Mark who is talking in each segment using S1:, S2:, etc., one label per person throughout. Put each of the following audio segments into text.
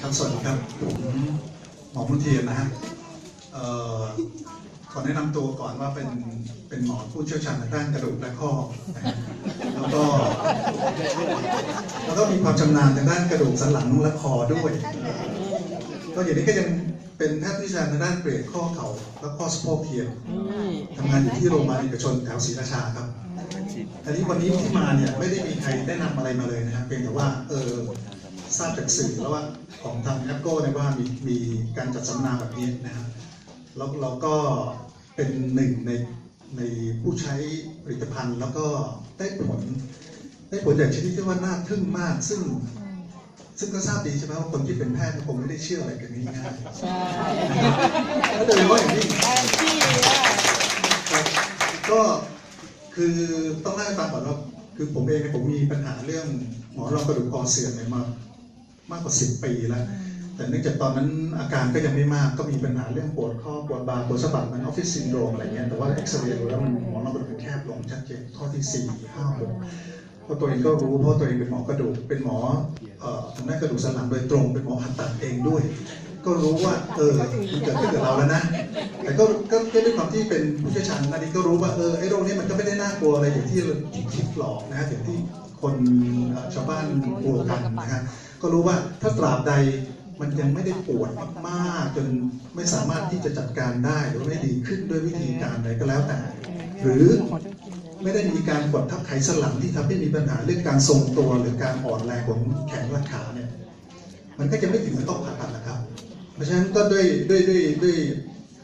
S1: ครับสวัสดีครับผมหมอมุนเทียนนะฮะเอ่อขอแนะนำตัวก่อนว่าเป็นเป็นหมอผู้เชี่ยวชาญทางด้านกระดูกและข้อนะฮะแล้วก็แล้วก็มีความชำนาญทางด้านกระดูกสันหลังและคอด้วย ก็อย่างนี้ก็ยังเป็นแพทย์ผู้เชี่ยวชาญทางด้านเปลี่ยนข้อเข่าและข้อสะโพกเทียมทำงานอยู่ที่โรงพยาบาลเอกชนแถวศรีราชาครับอันนี้วันนี้ที่มาเนี่ยไม่ได้มีใครแนะนำอะไรมาเลยนะครับเพียงแต่ว่าเออ ทราบจากสื่อแล้วว่าของทางแอปโก้เนี่ยว่ามีมีการจัดสัมมนาแบบนี้นะครับแล้วเราก็เป็นหนึ่งในในผู้ใช้ผลิตภัณฑ์ แล้วก็ได้ผลได้ผลอย่างชนิดที่ว่าน่าทึ่งมาก ซึ่ง ซึ่งก็ทราบดีใช่ไหมว่าคนที่เป็นแพทย์คงไม่ได้เชื่ออะไรกันง่ายๆ
S2: ใช่
S1: ก็โดยเฉพาะอย่างยิ่ง
S2: ได้ที่ว่า
S1: ครับก็คือต้องเล่าให้ฟังก่อนว่าคือผมเองเนี่ยผมมีปัญหาเรื่องหมอนรองกระดูกคอเสื่อมเนี่ยมา มากกว่า 10 ปีแล้ว แต่เนื่องจากตอนนั้นอาการก็ยังไม่มากก็มีปัญหาเรื่องปวดข้อปวดบ่าปวดสะบักมันออฟฟิศซินโดรมอะไรเงี้ยแต่ว่าเอ็กซเรย์ดูแล้วมันหมอนรองกระดูกมันแคบลงชัดเจนข้อที่ 4 5 6เพราะตัวเองก็รู้เพราะตัวเองเป็นหมอกระดูกเป็นหมอเอ่อทางด้านกระดูกสันหลังโดยตรงเป็นหมอผ่าตัดเองด้วย ก็รู้ว่าเออมันเกิดขึ้นกับเราแล้วนะ แต่ก็ก็ก็ด้วยความที่เป็นผู้เชี่ยวชาญอันนี้ก็รู้ว่าเออไอ้โรคนี้มันก็ไม่ได้น่ากลัวอะไรอย่างที่ที่คิดหรอกนะฮะอย่างที่คนเอ่อชาวบ้านกลัวกันนะฮะ ก็รู้ว่าถ้าตราบใดมันยังไม่ได้ปวดมากๆจนไม่สามารถที่จะจัดการได้หรือว่าไม่ดีขึ้นด้วยวิธีการใดก็แล้วแต่ หรือไม่ได้มีการกดทับไขสันหลังที่ทำให้มีปัญหาเรื่องการทรงตัวหรือการอ่อนแรงของแขนและขาเนี่ยมันก็จะไม่ถึงกับต้องผ่าตัดนะครับ เพราะฉะนั้นก็ด้วยด้วยด้วยด้วย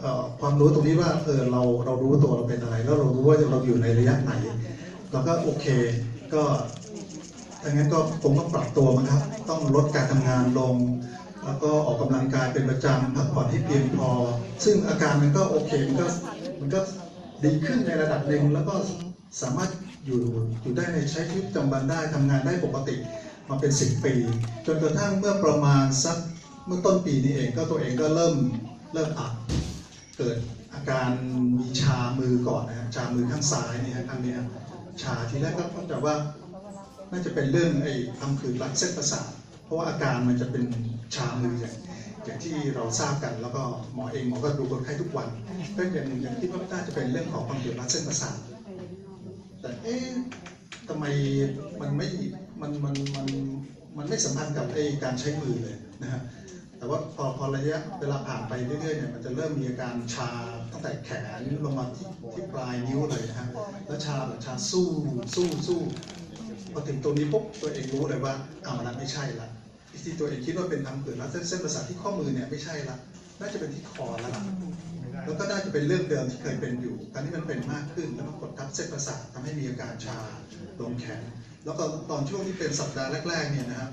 S1: เอ่อความรู้ตรงนี้ว่าเออเราเรารู้ตัวเราเป็นอะไร แล้วเรารู้ว่าเราอยู่ในระยะไหนเราก็โอเค ก็ ดังนั้นก็คงต้องปรับตัวมั้งครับ ต้องลดการทำงานลง แล้วก็ออกกำลังกายเป็นประจำพักผ่อนให้เพียงพอ ซึ่งอาการมันก็โอเคมันก็มันก็ดีขึ้นในระดับหนึ่งแล้วก็สามารถอยู่อยู่ได้ในใช้ชีวิตประจำวันได้ทำงานได้ปกติมาเป็นสิบปี จนกระทั่งเมื่อประมาณสักเมื่อต้นปีนี้เองก็ตัวเองก็เริ่มเริ่มอักเกิดอาการมีชามือก่อนนะครับชามือข้างซ้ายเนี่ยฮะข้างนี้ชาทีแรกก็เข้าใจว่า น่าจะเป็นเรื่องไอ้ทำคือรัดเส้นประสาทเพราะว่าอาการมันจะเป็นชามืออย่างอย่างที่เราทราบกันแล้วก็หมอเองหมอก็ดูคนไข้ทุกวันก็ยังยังคิดว่าน่าจะเป็นเรื่องของความเกี่ยวรัดเส้นประสาทแต่เอ๊ะทำไมมันไม่มันมันมันมันไม่สัมพันธ์กับไอ้การใช้มือเลยนะฮะแต่ว่าพอพอระยะเวลาผ่านไปเรื่อยๆเนี่ยมันจะเริ่มมีอาการชาตั้งแต่แขนลงมาที่ที่ปลายนิ้วเลยนะฮะแล้วชาแบบชาสู้สู้สู้ พอถึงตรงนี้ปุ๊บตัวเองรู้เลยว่าเอามันไม่ใช่ละที่ตัวเองคิดว่าเป็นทำเกิดแล้วเส้นเส้นประสาทที่ข้อมือเนี่ยไม่ใช่ละน่าจะเป็นที่คอแล้วล่ะแล้วก็น่าจะเป็นเรื่องเดิมที่เคยเป็นอยู่ตอนนี้มันเป็นมากขึ้นแล้วก็กดทับเส้นประสาททำให้มีอาการชาลงแขน แล้วก็ตอนช่วงที่เป็นสัปดาห์แรกๆเนี่ยนะครับ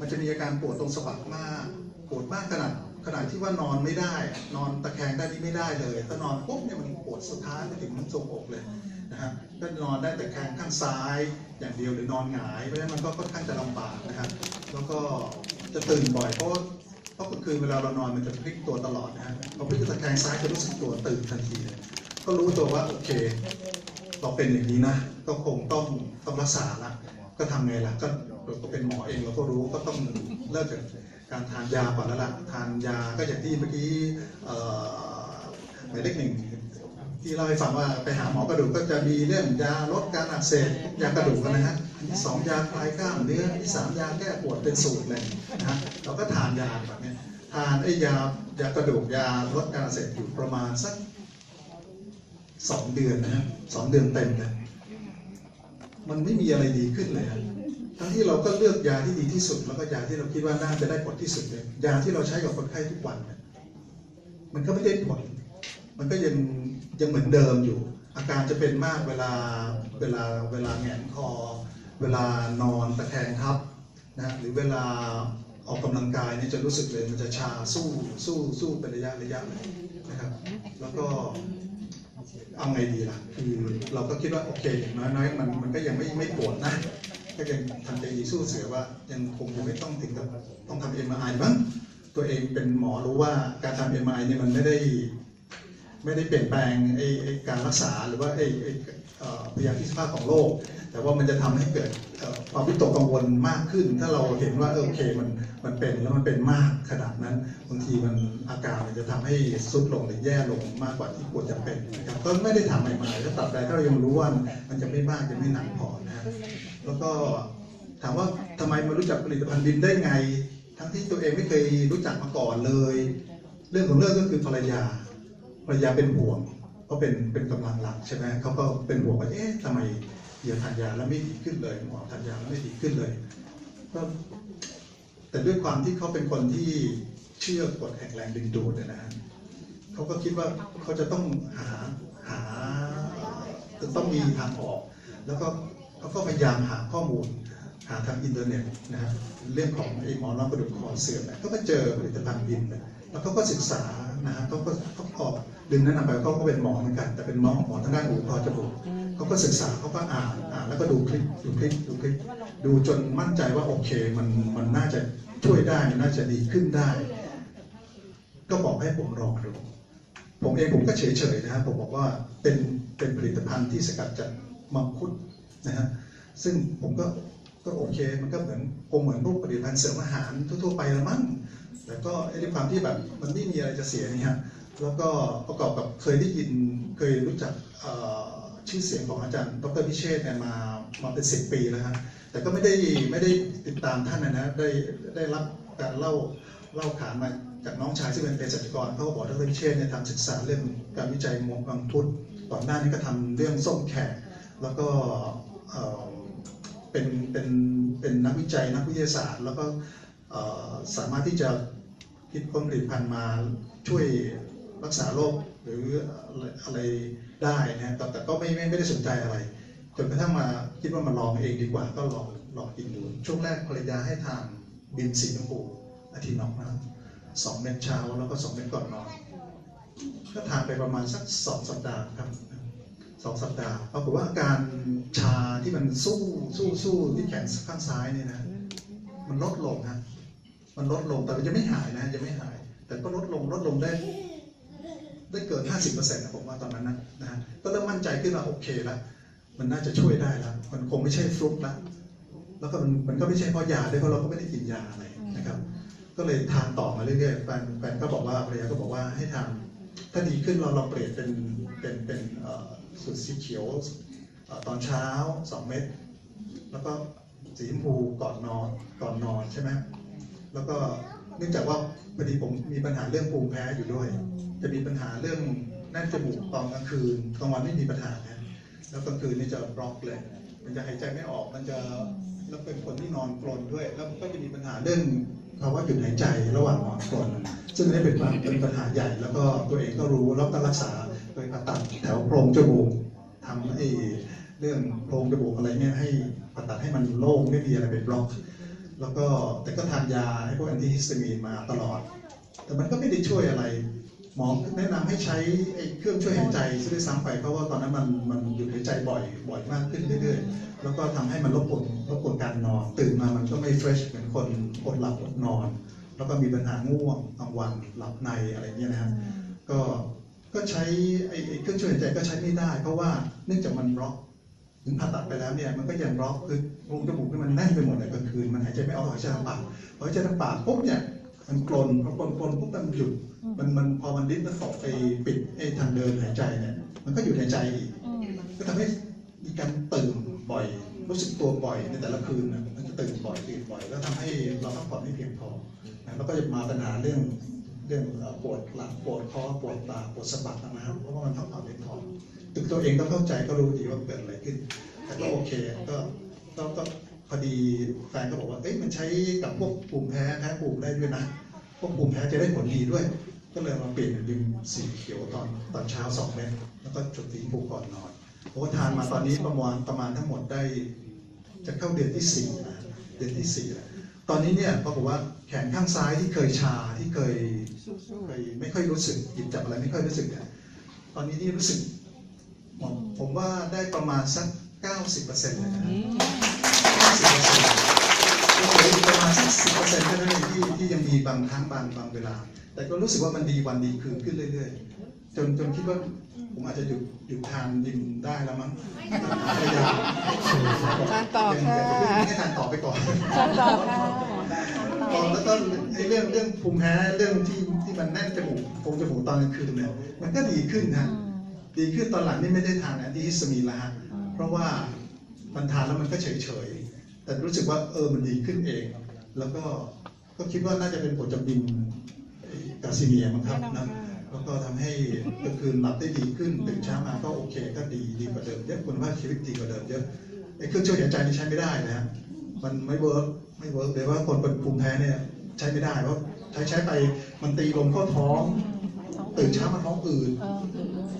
S1: มันจะมีอาการปวดตรงสะบักมากปวดมากขนาดขนาดที่ว่านอนไม่ได้ นอนตะแคงได้นี่ไม่ได้เลยถ้านอนปุ๊บเนี่ยมันปวดสุดท้ายไปถึงทรงอกเลย นะฮะก็นอนได้แต่แคงข้างซ้ายอย่างเดียวหรือนอนหงายเพราะฉะนั้นมันก็ค่อนข้างจะลำบากนะครับแล้วก็จะตื่นบ่อยเพราะเพราะกลางคืนเวลาเรานอนมันจะพลิกตัวตลอดนะฮะพอพลิกตะแคงซ้ายจะรู้สึกตัวตื่นทันทีเลยก็รู้ตัวว่าโอเค เราเป็นอย่างนี้นะ ก็คงต้องต้องรักษาละก็ทำไงล่ะก็เราก็เป็นหมอเองเราก็รู้ก็ต้องเริ่มจากการทานยาก่อนแล้วล่ะทานยาก็อย่างที่เมื่อกี้หมายเลขหนึ่ง ที่เล่าให้ฟังว่าไปหาหมอกระดูกก็จะมีเรื่องยาลดการอักเสบยากระดูกนะฮะอันที่สองยาคลายกล้ามเนื้ออันที่สามยาแก้ปวดเป็นสูตรเลยนะฮะเราก็ทานยาแบบนี้ทานไอ้ยายากระดูกยาลดการอักเสบอยู่ประมาณสักสองเดือนนะฮะสองเดือนเต็มเลยมันไม่มีอะไรดีขึ้นเลยทั้งที่เราก็เลือกยาที่ดีที่สุด แล้วก็ยาที่เราคิดว่าน่าจะได้ผลที่สุดเลยยาที่เราใช้กับคนไข้ทุกวันเนี่ยมันก็ไม่ได้ผล มันก็ยังยังเหมือนเดิมอยู่ อาการจะเป็นมากเวลาเวลาเวลาแงนคอ เวลานอนตะแคงทับนะหรือเวลาออกกำลังกายเนี่ยจะรู้สึกเลยมันจะชาสู้สู้สู้เป็นระยะระยะเลยนะครับ แล้วก็เอาไงดีล่ะคือเราก็คิดว่าโอเคอย่างน้อยๆมันมันก็ยังไม่ไม่ปวดนะก็ยังทำใจดีสู้เสือว่ายังคงจะไม่ต้องถึงกับต้องทำเอ็มไอมั้งตัวเองเป็นหมอรู้ว่าการทำเอ็มไอเนี่ยมันไม่ได้ ไม่ได้เปลี่ยนแปลงไอ้การรักษาหรือว่าไอ้พยาธิสภาพของโรคแต่ว่ามันจะทำให้เกิดความวิตกกังวลมากขึ้น ถ้าเราเห็นว่าโอเคมันมันเป็นแล้วมันเป็นมากขนาดนั้นบางทีมันอาการมันจะทำให้สุดลงหรือแย่ลงมากกว่าที่ควรจะเป็นนะครับก็ไม่ได้ทำใหม่ๆถ้าตัดไปถ้าเรายังรู้ว่ามันจะไม่มากจะไม่หนักพอนะแล้วก็ถามว่าทำไมมารู้จักผลิตภัณฑ์บินได้ไง ทั้งที่ตัวเองไม่เคยรู้จักมาก่อนเลย เรื่องของเรื่องก็คือภรรยา ภรรยาเป็นห่วงเพราเป็นเป็นกำลังหลักใช่ไหมเขาก็เป็นห่วงว่าเอ๊ะทำไมเดี๋ยวทานยาแล้วไม่ดีขึ้นเลยหมอทานยาแล้วไม่ดีขึ้นเลยก็แต่ด้วยความที่เขาเป็นคนที่เชื่อกฎแห่งแรงดึงดูดเนี่ยนะฮะเขาก็คิดว่าเขาจะต้องหาหาจะต้องมีทางออก แล้วก็เขาก็พยายามหาข้อมูล หาทางอินเทอร์เน็ตนะฮะเรื่องของไอ้หมอนรองกระดูกคอเสื่อมเนี่ยก็มาเจอผลิตภัณฑ์บินแล้วเขาก็ศึกษา นะฮะเขาก็เขาก็ดึงแนะนำไปเขาก็เป็นหมอเหมือนกัน แต่เป็นหมอหมอทางด้านหูคอจมูกเขาก็ศึกษาเขาก็อ่านอ่านแล้วก็ดูคลิปดูคลิปดูคลิป ดูจนมั่นใจว่าโอเคมันมันน่าจะช่วยได้มันน่าจะดีขึ้นได้ ก็บอกให้ผมลองดูผมเองผมก็เฉยๆนะฮะผมบอกว่าเป็นเป็นผลิตภัณฑ์ที่สกัดจากมังคุดนะฮะซึ่งผมก็ก็โอเค มันก็เหมือนคงเหมือนพวกผลิตภัณฑ์เสริมอาหารทั่วๆไปละมั้ง แต่ก็ไอ้ด้วยความที่แบบมันไม่มีอะไรจะเสียนี่ฮะแล้วก็ประกอบกับเคยได้ยินเคยรู้จักชื่อเสียงของอาจารย์ดรพิเชษเนี่ยมามาเป็นสิบปีแล้วฮะแต่ก็ไม่ได้ไม่ได้ติดตามท่านนะนะได้ได้รับการเล่าเล่าขานมาจากน้องชายซึ่งเป็นเภสัชกรเขาก็บอกดรพิเชษเนี่ยทำศึกษาเรื่องการวิจัยมงมังคุดก่อนหน้านี้ก็ทำเรื่องส้มแขกแล้วก็เป็นเป็นเป็นนักวิจัยนักวิทยาศาสตร์ แล้วก็สามารถที่จะ คิดค้นผลิตภัณฑ์มาช่วยรักษาโรคหรืออะไรได้นะแต่แต่ก็ไม่ไม่ไม่ได้สนใจอะไรจนกระทั่งมาคิดว่ามาลองเองดีกว่าก็ลองลองกินดูช่วงแรกภรรยาให้ทานบินสีชมพูอาทิตย์นอกนะสองเม็ดเช้าแล้วก็สองเม็ดก่อนนอนก็ทานไปประมาณสักสองสัปดาห์ครับสองสัปดาห์ปรากฏว่าอาการชาที่มันสู้สู้สู้ที่แขนข้างซ้ายเนี่ยนะ มันลดลงฮะ มันลดลงแต่มันจะไม่หายนะจะไม่หาย แต่ก็ลดลงลดลงได้ ได้เกิน 50%นะผมว่าตอนนั้นนะนะก็เริ่มมั่นใจขึ้นว่าโอเคล้วมันน่าจะช่วยได้ล้วมันคงไม่ใช่ฟลุกล้วแล้วก็มันมันก็ไม่ใช่เพราะยาด้วยเพราะเราก็ไม่ได้กินยาอะไรนะครับ ก็เลยทานต่อมาเรื่อยๆแฟนแฟนก็บอกว่าภรรยาก็บอกว่าให้ทานถ้าดีขึ้นเราเราเปลี่ยนเป็นเป็นเป็นสูตรสีเขียวตอนเช้า 2 เม็ดแล้วก็สีชมพูก่อนนอนก่อนนอนใช่ไหม แล้วก็เนื่องจากว่าพอดีผมมีปัญหาเรื่องภูมิแพ้อยู่ด้วย จะมีปัญหาเรื่องแน่นจมูกตอนกลางคืนกลางวันไม่มีปัญหานะแล้วกลางคืนนี่จะบล็อกเลย มันจะหายใจไม่ออกมันจะแล้วเป็นคนที่นอนกรนด้วย แล้วก็จะมีปัญหาเรื่องภาวะหยุดหายใจระหว่างนอนกรนซึ่งนี่เป็นความเป็นปัญหาใหญ่ แล้วก็ตัวเองก็รู้แล้วก็รักษาโดยผ่าตัดแถวโพรงจมูกทำไอ้เรื่องโพรงจมูกอะไรเนี่ยให้ผ่าตัดให้มันโล่งไม่มีอะไรเป็นบล็อก แล้วก็แต่ก็ทานยาให้พวกแอนติฮิสตามีนมาตลอด แต่มันก็ไม่ได้ช่วยอะไร หมอแนะนำให้ใช้ไอเครื่องช่วยหายใจซะด้ซ้ำไปเพราะว่าตอนนั้นมันมันหยุดหายใจบ่อยบ่อยมากขึ้นเรื่อยๆ แล้วก็ทำให้มันรบกวนรบกวนการนอน ตื่นมามันก็ไม่เฟรชเหมือนคนอดหลับอดนอน แล้วก็มีปัญหาง่วงกลางวันหลับในอะไรเงี้ยนะฮะก็ก็ใช้ไอ้ไอ้เครื่องช่วยหายใจก็ใช้ไม่ได้ เพราะว่าเนื่องจากมันบล็อก ถึงผ่าตัดไปแล้วเนี่ยมันก็ยังบล็อกคือโพรงจมูกนี่มันแน่นไปหมดเลยกลางคืนมันหายใจไม่ออกหายใจทางปากพอหายใจทางปากปุ๊บเนี่ยมันกลนพอกลนกลนปุ๊บมันหยุดมันมันพอมันดิ้นแล้วตกไปปิดไอ้ทางเดินหายใจเนี่ยมันก็หยุดหายใจอีกก็ทำให้มีการตื่นบ่อย รู้สึกตัวบ่อยในแต่ละคืนนะมันจะตื่นบ่อยตื่นบ่อย แล้วทำให้เราพักผ่อนไม่เพียงพอแล้วก็จะมาปัญหาเรื่องเรื่องปวดหลังปวดคอปวดตาปวดสะบักนะครับเพราะว่ามันพักผ่อนไม่พอ ตึกตัวเองก็เข้าใจก็รู้ดีว่าเกิดอะไรขึ้น แต่ก็โอเคก็ก็ก็พอดีแฟนก็บอกว่า เอ้ยมันใช้กับพวกปุ่มแพ้แพ้ปุ่มได้ด้วยนะ พวกปุ่มแพ้จะได้ผลดีด้วย ก็เลยมาเปลี่ยนเป็นบิมสีเขียวตอนตอนเช้าสองเม็ดแล้วก็จุดสีชมพูก่อนนอนผมก็ทานมาตอนนี้ประมาณประมาณทั้งหมดได้ จะเข้าเดือนที่สี่นะเดือนที่สี่แล้วตอนนี้เนี่ยปรากฏว่าแขนข้างซ้ายที่เคยชาที่เคยเคยไม่ค่อยรู้สึกหยิบจับอะไรไม่ค่อยรู้สึกเนี่ยตอนนี้นี่รู้สึก ผมผมว่าได้ประมาณสัก 90%เลยนะ90%ก็เหลืออีกประมาณสัก10%เท่านั้นเองที่ที่ยังมีบางครั้งบางบางเวลา แต่ก็รู้สึกว่ามันดีวันดีคืนขึ้นเรื่อยๆ จนจนคิดว่าผมอาจจะหยุดหยุดทานยิมได้แล้วมั้งพยายาม
S2: ทานต่อค่ะ
S1: ยังยังไม่ทานไปก่อน
S2: เชิญต่อค่ะ
S1: ตอนแล้วก็ไอ้เรื่องเรื่องภูมิแพ้เรื่องที่ที่มันแน่นจมูกโพรงจมูกตอนกลางคืนเนี่ยมันก็ดีขึ้นนะ ดีขึ้นตอนหลังนี่ไม่ได้ทานแอนตี้ฮิสตามีนแล้วฮะเพราะว่ามันทานแล้วมันก็เฉยเฉยๆแต่รู้สึกว่าเออมันดีขึ้นเอง แล้วก็ก็คิดว่าน่าจะเป็นผลจากบินกาซิเนียมั้งครับนะแล้วก็ทำให้กลางคืนหลับได้ดีขึ้นตื่นเช้ามาก็โอเค ก็ดีดีกว่าเดิมเยอะคุณภาพชีวิตดีกว่าเดิมเยอะไอ้เครื่องช่วยหายใจนี่ใช้ไม่ได้นะฮะมันไม่เวิร์กไม่เวิร์กเลยว่าคนเป็นภูมิแพ้เนี่ยใช้ไม่ได้เพราะใช้ใช้ไปมันตีลมเข้าท้อง ตื่นเช้ามาท้องอืด
S2: เออ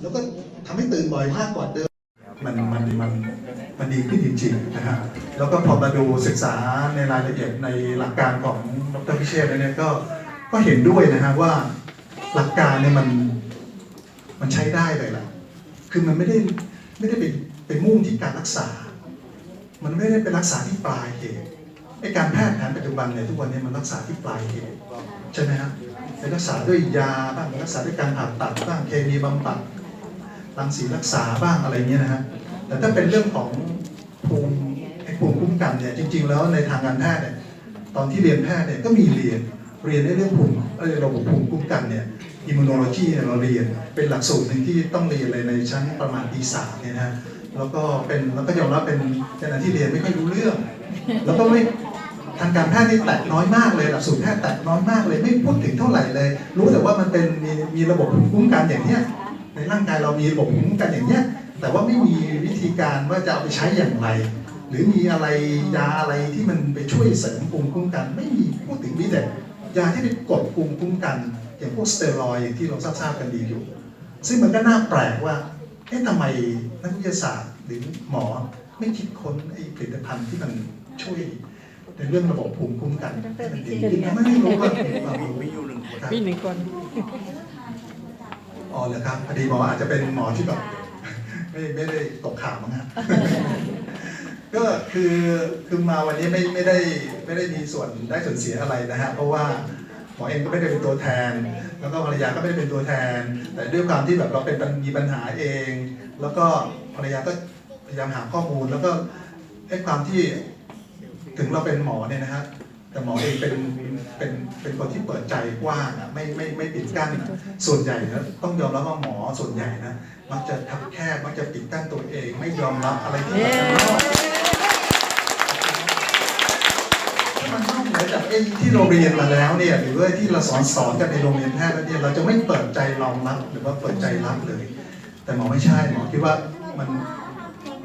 S1: แล้วก็ทำให้ตื่นบ่อยมากกว่าเดิมมันมันมันมันดีขึ้นจริงๆนะฮะแล้วก็พอมาดูศึกษาในรายละเอียดในหลักการของดรพิเชษฐ์เนี่ยก็ก็เห็นด้วยนะฮะว่าหลักการเนี่ยมันมันใช้ได้เลยล่ะ คือมันไม่ได้ไม่ได้ไปไปมุ่งที่การรักษา มันไม่ได้เป็นรักษาที่ปลายเหตุ ไอการแพทย์แผนปัจจุบันเนี่ยทุกวันนี้มันรักษาที่ปลายเหตุใช่ไหมฮะเป็นรักษาด้วยยาบ้างรักษาด้วยการผ่าตัดบ้างเคมีบำบัดรังสีรักษาบ้างอะไรเงี้ยนะฮะแต่ถ้าเป็นเรื่องของภูมิภูมิคุ้มกันเนี่ยจริง ๆ แล้วในทางการแพทย์เนี่ยตอนที่เรียนแพทย์เนี่ยก็มีเรียนเรียนในเรื่องภูมิเอ่อระบบภูมิคุ้มกันเนี่ยอิมมูโนโลจีเนี่ยเราเรียนเป็นหลักสูตรหนึ่งที่ต้องเรียนเลยในชั้นประมาณปีสามเนี่ยนะฮะแล้วก็เป็นแล้วก็ยอมรับเป็นเป็นอะไรที่เรียนไม่ค่อยรู้เรื่อง แล้วก็ไม่ ทางการแพทย์นี่แตะน้อยมากเลยหลักสูตรแพทย์แตะน้อยมากเลย ไม่พูดถึงเท่าไหร่เลย รู้แต่ว่ามันเป็นมีมีระบบภูมิคุ้มกันอย่างเนี้ยในร่างกายเรามีระบบภูมิคุ้มกันอย่างเนี้ยแต่ว่าไม่มีวิธีการว่าจะเอาไปใช้อย่างไร หรือมีอะไรยาอะไรที่มันไปช่วยเสริมภูมิคุ้มกัน ไม่มีพูดถึงมีแต่ยาที่ไปกดภูมิคุ้มกัน อย่างพวกสเตียรอยที่เราทราบๆกันดีอยู่ ซึ่งมันก็น่าแปลกว่าเอ๊ะทำไมนักวิทยาศาสตร์หรือหมอไม่คิดค้นไอ้ผลิตภัณฑ์ที่มันช่วย ในเรื่องระบบภูมิคุ้มกันให้มันดีขึ้นนะไม่รู้ว่าความรู้
S3: มีอยู่หนึ่งคน
S1: ครับ
S2: มีหนึ่งคน
S1: อ๋อเหรอครับพอดีหมออาจจะเป็นหมอที่แบบไม่ไม่ได้ตกข่าวมั้งฮะก็คือคือมาวันนี้ไม่ไม่ได้ไม่ได้มีส่วนได้ส่วนเสียอะไรนะฮะเพราะว่าหมอเองก็ไม่ได้เป็นตัวแทน แล้วก็ภรรยาก็ไม่ได้เป็นตัวแทน แต่ด้วยความที่แบบเราเป็นมีปัญหาเอง แล้วก็ภรรยาก็พยายามหาข้อมูลแล้วก็ไอ้ความที่ ถึงเราเป็นหมอเนี่ยนะฮะแต่หมอเองเป็นเป็นเป็นคนที่เปิดใจกว้างอะไม่ไม่ไม่ปิดกั้นอะส่วนใหญ่นะต้องยอมรับว่าหมอส่วนใหญ่นะมักจะทับแคบมักจะปิดกั้นตัวเอง ไม่ยอมรับอะไรที่มันข้างนอกมันนอกเหนือจากไอ้ที่เราเรียนมาแล้วเนี่ยหรือว่าที่เราสอนสอนกันในโรงเรียนแพทย์แล้วเนี่ยเราจะไม่เปิดใจรองรับหรือว่าเปิดใจรับเลย แต่หมอไม่ใช่หมอคิดว่ามัน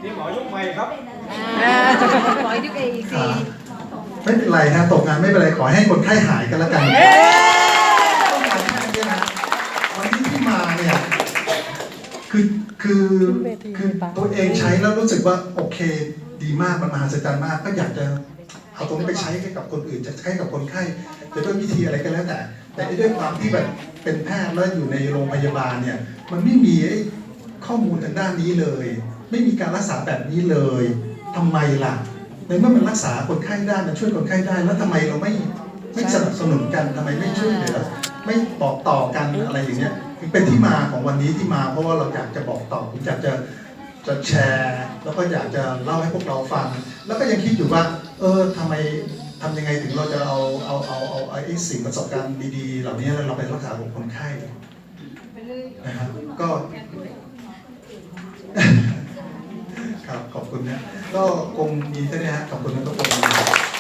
S3: นี่หมอยกไมค์ครับ
S2: ขออีกทีอีกที
S1: อ่าไม่เป็นไรฮะตกงานไม่เป็นไรขอให้คนไข้หายกันแล้วกันต้องการแค่นี้นะวันที่ที่มาเนี่ย คือคือคือตัวเองใช้แล้วรู้สึกว่าโอเค ดีมากมันมหัศจรรย์มาก ก็อยากจะเอาตรงนี้ไปใช้ให้กับคนอื่นจะใช้กับคนไข้จะด้วยวิธีอะไรก็แล้วแต่ แต่ด้วยความที่แบบเป็นแพทย์แล้วอยู่ในโรงพยาบาลเนี่ย มันไม่มีไอ้ข้อมูลทางด้านนี้เลย ไม่มีการรักษาแบบนี้เลย ทำไมล่ะ ในเมื่อมันรักษาคนไข้ได้มันช่วยคนไข้ได้ แล้วทำไมเราไม่ไม่สนับสนุนกันทำไมไม่ช่วยเหลือไม่บอกต่อกันอะไรอย่างเงี้ยเป็นที่มาของวันนี้ที่มาเพราะว่าเราอยากจะบอกต่อผมอยากจะจะแชร์ แล้วก็อยากจะเล่าให้พวกเราฟัง แล้วก็ยังคิดอยู่ว่า เออทำไมทำยังไงถึงเราจะเอาเอาเอาเอาเอาไอ้สิ่งประสบการณ์ดีๆ เหล่านี้เราไปรักษาของคนไข้นะครับก็ ครับขอบคุณนะก็คงมีเท่านี้ฮะขอบคุณนะทุกคน